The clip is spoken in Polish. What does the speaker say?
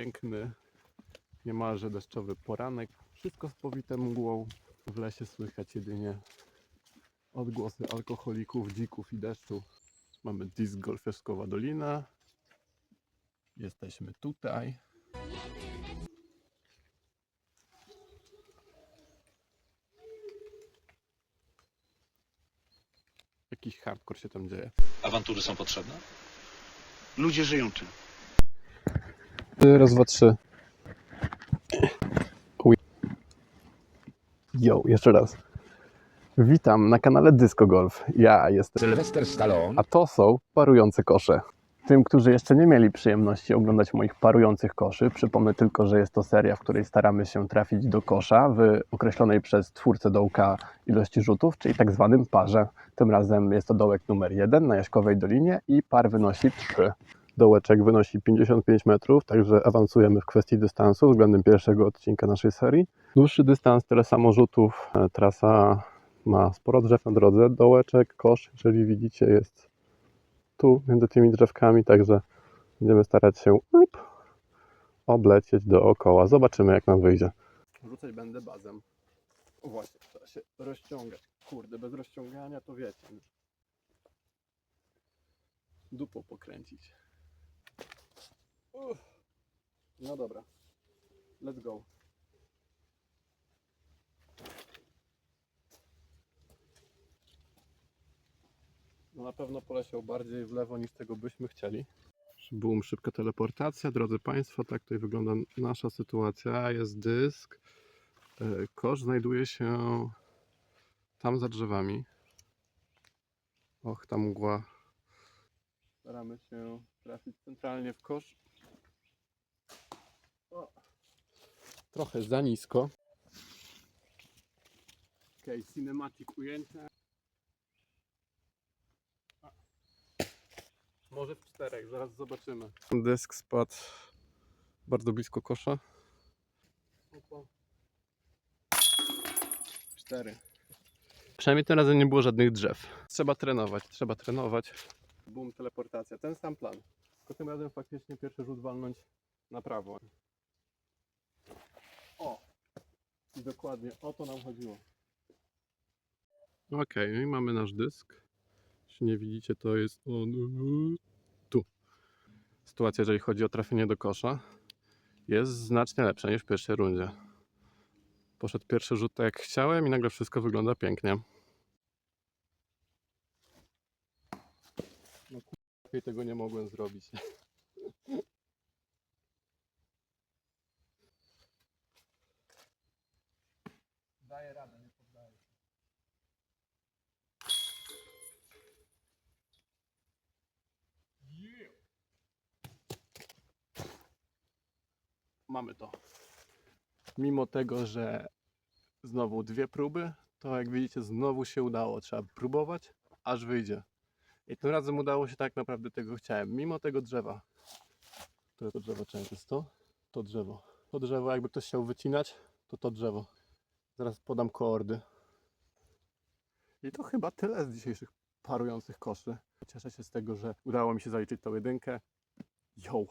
piękny, niemalże deszczowy poranek. Wszystko z powitą mgłą. W lesie słychać jedynie odgłosy alkoholików, dzików i deszczu. Mamy disc golferskowa dolina. Jesteśmy tutaj. Jakiś hardcore się tam dzieje. Awantury są potrzebne? Ludzie żyją czym? Raz, dwa, trzy. Yo, jeszcze raz. Witam na kanale Disco Golf. Ja jestem, Sylwester Stallone a to są parujące kosze. Tym, którzy jeszcze nie mieli przyjemności oglądać moich parujących koszy, przypomnę tylko, że jest to seria, w której staramy się trafić do kosza w określonej przez twórcę dołka ilości rzutów, czyli tak zwanym parze. Tym razem jest to dołek numer 1 na Jaśkowej Dolinie i par wynosi 3. Dołeczek wynosi 55 metrów, także awansujemy w kwestii dystansu względem pierwszego odcinka naszej serii. Dłuższy dystans, tyle samo rzutów. E, Trasa ma sporo drzew na drodze. Dołeczek, kosz, jeżeli widzicie, jest tu między tymi drzewkami, także będziemy starać się up, oblecieć dookoła. Zobaczymy, jak nam wyjdzie. Rzucać będę bazem. Właśnie, trzeba się rozciągać. Kurde, bez rozciągania to wiecie. Dupą pokręcić. Uff. No dobra. Let's go. No na pewno poleciał bardziej w lewo niż tego byśmy chcieli. Boom, szybka teleportacja. Drodzy Państwo, tak tutaj wygląda nasza sytuacja. Jest dysk. E, Kosz znajduje się tam za drzewami. Och, ta mgła. Staramy się trafić centralnie w kosz. O. Trochę za nisko. Ok, cinematic ujęcie. A. Może w czterech, zaraz zobaczymy. Dysk spadł bardzo blisko kosza. Opa. Cztery. Przynajmniej tym razem nie było żadnych drzew. Trzeba trenować, trzeba trenować. Boom, teleportacja. Ten sam plan. Tylko tym razem faktycznie pierwszy rzut walnąć na prawo. O! Dokładnie o to nam chodziło. Ok, no i mamy nasz dysk. Jeśli nie widzicie, to jest on tu. Sytuacja, jeżeli chodzi o trafienie do kosza, jest znacznie lepsza niż w pierwszej rundzie. Poszedł pierwszy rzut tak jak chciałem i nagle wszystko wygląda pięknie. No lepiej tego nie mogłem zrobić. Daję radę, nie poddaję się. Yeah. Mamy to. Mimo tego, że znowu dwie próby, to jak widzicie znowu się udało. Trzeba próbować, aż wyjdzie. I tym razem udało się tak naprawdę tego chciałem. Mimo tego drzewa. Które to drzewo często jest to? To drzewo. To drzewo, jakby ktoś chciał wycinać, to to drzewo. Zaraz podam koordy. I to chyba tyle z dzisiejszych parujących koszy. Cieszę się z tego, że udało mi się zaliczyć tą jedynkę. Yo!